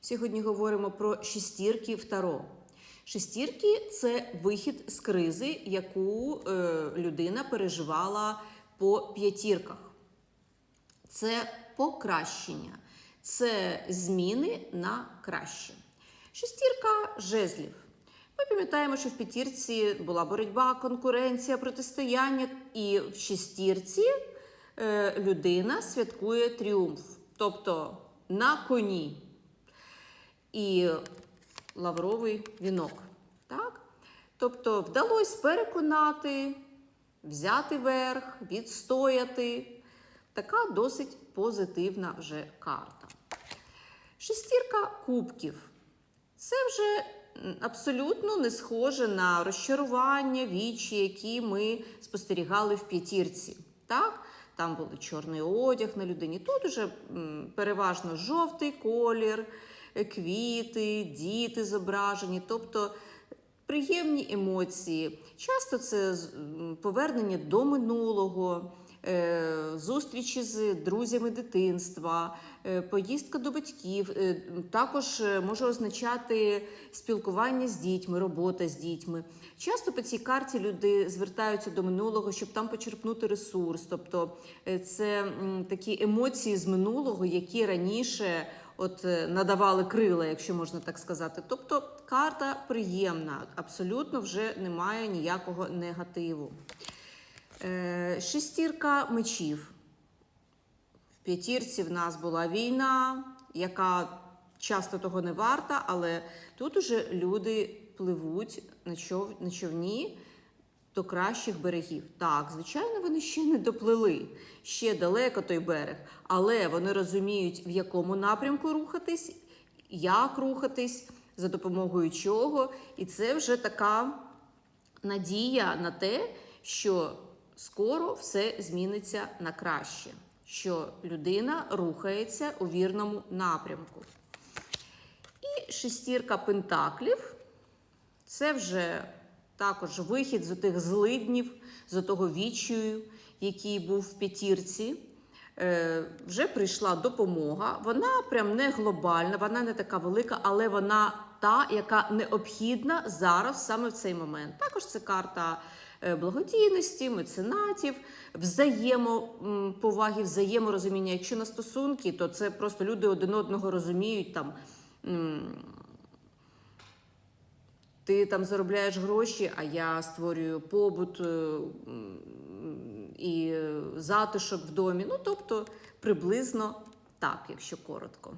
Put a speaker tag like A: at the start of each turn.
A: Сьогодні говоримо про шестірки в Таро. Шестірки це вихід з кризи, яку е, людина переживала по п'ятірках. Це покращення, це зміни на краще. Шестірка жезлів. Ми пам'ятаємо, що в п'ятірці була боротьба, конкуренція, протистояння, і в шестірці е, людина святкує тріумф, тобто на коні і лавровий вінок. Так? Тобто вдалося переконати, взяти верх, відстояти. Така досить позитивна вже карта. Шестірка кубків. Це вже абсолютно не схоже на розчарування, вічі, які ми спостерігали в п'ятірці. Так? Там був чорний одяг на людині. Тут уже переважно жовтий колір, квіти, діти зображені, тобто приємні емоції. Часто це повернення до минулого, е, зустрічі з друзями дитинства, е, поїздка до батьків. Е, Також може означати спілкування з дітьми, робота з дітьми. Часто по цій карті люди звертаються до минулого, щоб там почерпнути ресурс. Тобто це такі емоції з минулого, які раніше от е, надавали крила, якщо можна так сказати. Тобто карта приємна, абсолютно вже немає ніякого негативу. Е, Шестірка мечів. В п'ятірці в нас була війна, яка часто того не варта, але тут уже люди пливуть на, чов... на човні до кращих берегів. Так, звичайно, вони ще не доплили, ще далеко той берег, але вони розуміють, в якому напрямку рухатись, як рухатись, за допомогою чого. І це вже така надія на те, що скоро все зміниться на краще, що людина рухається у вірному напрямку. І шестірка пентаклів це вже також вихід з тих злиднів, з того відчаю, який був в п'ятірці. Е, вже прийшла допомога. Вона прям не глобальна, вона не така велика, але вона та, яка необхідна зараз саме в цей момент. Також це карта е, благодійності, меценатів, взаємоповаги, взаєморозуміння. Якщо на стосунки, то це просто люди один одного розуміють там. Ти там заробляєш гроші, а я створюю побут і затишок в домі. Ну, тобто, приблизно так, якщо коротко.